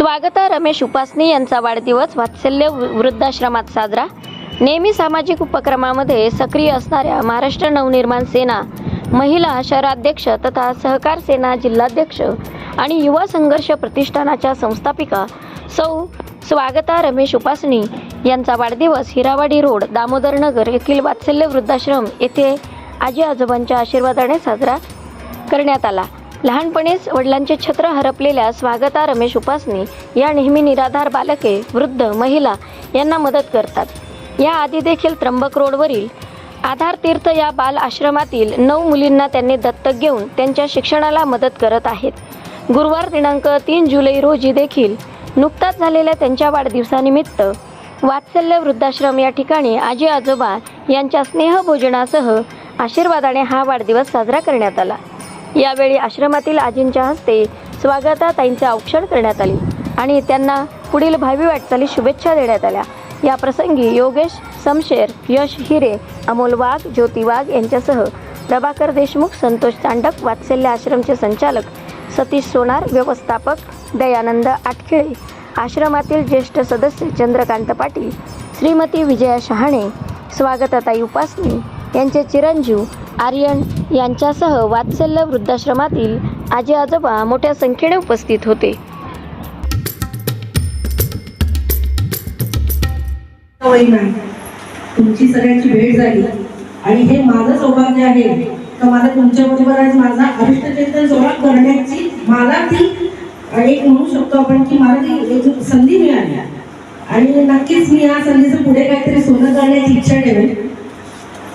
स्वागता रमेश उपासनी यांचा वाढदिवस वात्सल्य वृद्धाश्रमात साजरा. नेहमी सामाजिक उपक्रमामध्ये सक्रिय असणाऱ्या महाराष्ट्र नवनिर्माण सेना महिला शहराध्यक्ष तथा सहकार सेना जिल्हाध्यक्ष आणि युवा संघर्ष प्रतिष्ठानाच्या संस्थापिका सौ. स्वागता रमेश उपासनी यांचा वाढदिवस हिरावाडी रोड दामोदर नगर येथील वात्सल्य वृद्धाश्रम येथे आजी आजोबांच्या आशीर्वादाने साजरा करण्यात आला. लहानपणीच वडिलांचे छत्र हरपलेल्या स्वागता रमेश उपासनी या नेहमी निराधार बालके वृद्ध महिला यांना मदत करतात. या आधी देखील त्र्यंबक रोडवरील आधार तीर्थ या बाल आश्रमातील नऊ मुलींना त्यांनी दत्तक घेऊन त्यांच्या शिक्षणाला मदत करत आहेत. गुरुवार दिनांक तीन जुलै रोजी देखील नुकताच झालेल्या त्यांच्या वाढदिवसानिमित्त वात्सल्य वृद्धाश्रम या ठिकाणी आजी आजोबा यांच्या स्नेहभोजनासह आशीर्वादाने हा वाढदिवस साजरा करण्यात आला. यावेळी आश्रमातील आजींच्या हस्ते स्वागताताईंचे औक्षण करण्यात आले आणि त्यांना पुढील भावी वाटचाली शुभेच्छा देण्यात आल्या. या प्रसंगी योगेश समशेर यश हिरे अमोल वाघ ज्योती वाघ यांच्यासह प्रभाकर देशमुख संतोष तांडक वात्सल्य आश्रमचे संचालक सतीश सोनार व्यवस्थापक दयानंद आटखिळे आश्रमातील ज्येष्ठ सदस्य चंद्रकांत पाटील श्रीमती विजया शहाणे स्वागताताई उपासनी यांचे चिरंजीव आर्यन यांच्यासह वात्सल्य वृद्धाश्रमातील आजी आजोबा मोठ्या संख्येने उपस्थित होते. तुमची सगळ्यांची भेट झाली. आणि हे माझं सौभाग्य आहे तर मला तुमच्या बरोबर आज माझा अरिष्टचिंतन सोहळा करण्याची मला ती एक म्हणू शकतो आपण की मला ती एक संधी मिळाली. आणि नक्कीच मी या संधीचं पुढे काहीतरी सोनं करण्याची इच्छा ठेवेन.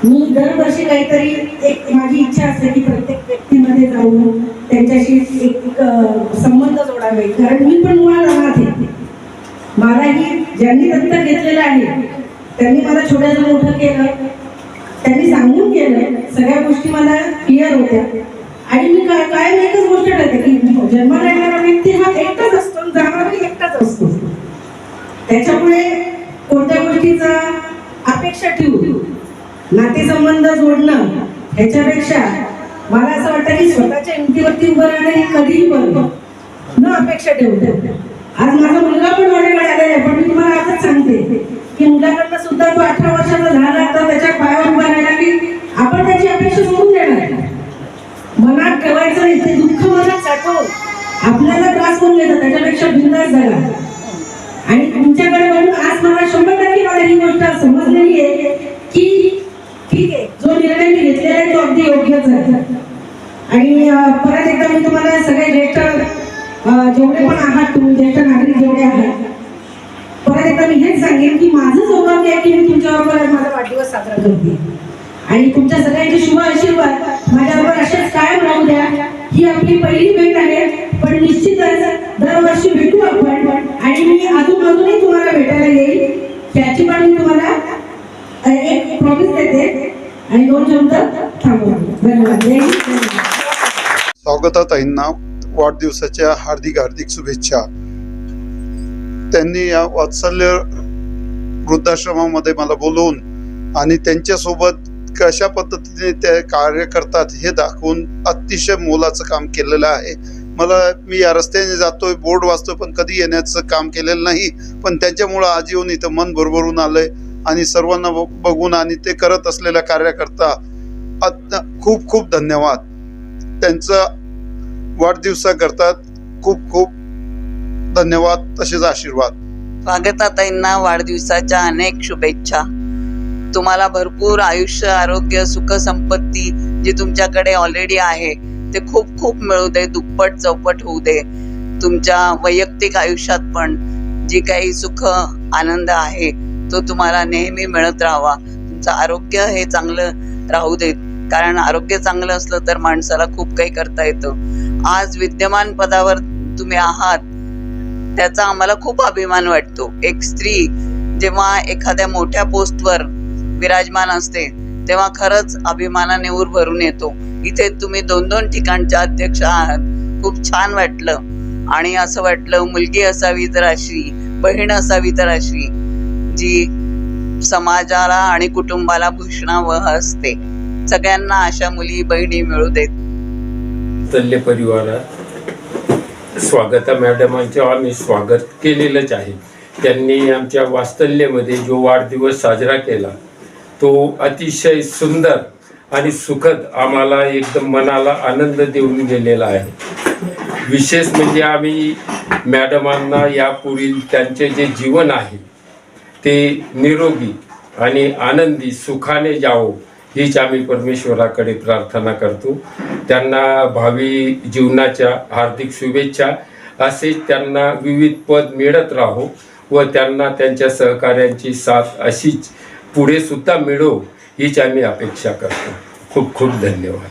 मी दरवर्षी काहीतरी एक माझी इच्छा असते की प्रत्येक व्यक्तीमध्ये जाऊन त्यांच्याशी एक संबंध जोडावे. कारण मी पण मुळात राहत आहे. मलाही ज्यांनी दत्तक घेतलेलं आहे त्यांनी मला छोट्याचं मोठं केलं त्यांनी सांगून केलं सगळ्या गोष्टी मला क्लिअर होत्या. आणि मी काय कायम एकच गोष्ट ठरते की जन्माला येणारा व्यक्ती हा एकटाच असतो आणि एकटाच असतो. त्याच्यामुळे कोणत्या गोष्टीचा अपेक्षा ठेवू? नातेसंबंध जोडणं ह्याच्यापेक्षा मला असं वाटतं की स्वतःच्या हिमतीवरती उभं राहणं हे कधीही बरं न अपेक्षा ठेवतो. आज माझा मुलगा पण माझ्याकडे आलेला आहे पण मी तुम्हाला आजच सांगते की मुलाकडनं सुद्धा तो अठरा वर्षाचा झाला तर त्याच्या पायावर उभा राहिला की आपण त्याची अपेक्षा सोडून देणार मनात ठेवायचं नाही ते दुःख मनात साठवून आपल्याला त्रास होऊन घेतं त्याच्यापेक्षा बिंदास झाला. आणि तुमच्याकडे म्हणून आज मला शंभर टक्के मला ही गोष्ट समजली. जो निर्णय मी घेतलेला आहे तो अगदी योग्यच आहे आणि परत एकदा मी तुम्हाला सगळे ज्येष्ठ जेवढे पण आहात तुम्ही ज्येष्ठ नागरिक जेवढे आहात परत एकदा मी हेच सांगेन की माझं सौभाग्य आहे की मी तुमच्याबरोबर माझा वाढदिवस साजरा करते. आणि तुमच्या सगळ्यांचे शुभ आशीर्वाद माझ्याबरोबर असेच कायम राहू द्या. ही आपली पहिली भेट आहे पण निश्चितच दरवर्षी भेटू आपण. आणि मी अजून अजूनही तुम्हाला भेटायला येईल. त्याची पण मी तुम्हाला एक प्रॉमिस देते. आणि दोन शब्द स्वागता ताईंना. स्वागताताईंना वाढदिवसाच्या हार्दिक हार्दिक शुभेच्छा. त्यांनी या वात्सल्य वृद्धाश्रमामध्ये मला बोलवून आणि त्यांच्यासोबत कशा पद्धतीने ते कार्य करतात हे दाखवून अतिशय मोलाचं काम केलेलं आहे. मला मी या रस्त्याने जातोय बोर्ड वाचतोय पण कधी येण्याचं काम केलेलं नाही. पण त्यांच्यामुळं आज येऊन इथं मन भरभरून आलंय. आणि सर्वांना बघून आणि ते करत असलेल्या कार्याकरता खूप खूप धन्यवाद. त्यांचं वाढदिवसा करतात. खूप खूप धन्यवाद. तसेच आशीर्वाद. स्वागताताईंना वाढदिवसाच्या अनेक शुभेच्छा. तुम्हाला भरपूर आयुष्य आरोग्य सुख संपत्ती जी तुमच्याकडे ऑलरेडी आहे ते खूप खूप मिळू दे दुप्पट चौपट होऊ दे. तुमच्या वैयक्तिक आयुष्यात पण जी काही सुख आनंद आहे तो तुम्हाला नेहमी मिळत राहावा. तुमचं आरोग्य हे चांगलं राहू देत कारण आरोग्य चांगलं असलं तर माणसाला खूप काही करता येतं. आज विद्यमान पदावर तुम्ही आहात त्याचा आम्हाला खूप अभिमान वाटतो. एक स्त्री जेव्हा एखाद्या मोठ्या पोस्टवर विराजमान असते तेव्हा खरंच अभिमानाने ऊर भरून येतो. इथे तुम्ही दोन दोन ठिकाणच्या अध्यक्ष आहात. खूप छान वाटलं. आणि असं वाटलं मुलगी असावी तर अशी बहीण असावी तर अशी. जी समाजाला आणि कुटुंबाला भूषणावह असते. सगळ्यांना अशा मुली बहिणी मिळू देत. परिवारात स्वागता मॅडमांचे आम्ही स्वागत केलेलंच आहे. त्यांनी आमच्या वास्तल्यमध्ये जो वाढदिवस साजरा केला तो अतिशय सुंदर आणि सुखद आम्हाला एकदम मनाला आनंद देऊन गेलेला आहे. विशेष म्हणजे आम्ही मॅडमांना यापुढील त्यांचे जे जीवन आहे ते निरोगी आणि आनंदी सुखाने जावो हीच आम्ही परमेश्वराकडे प्रार्थना करतो. त्यांना भावी जीवनाच्या हार्दिक शुभेच्छा. असेच त्यांना विविध पद मिळत राहो व त्यांना त्यांच्या सहकाऱ्यांची साथ अशीच पुढे सुद्धा मिळो हीच आम्ही अपेक्षा करतो. खूप खूप धन्यवाद.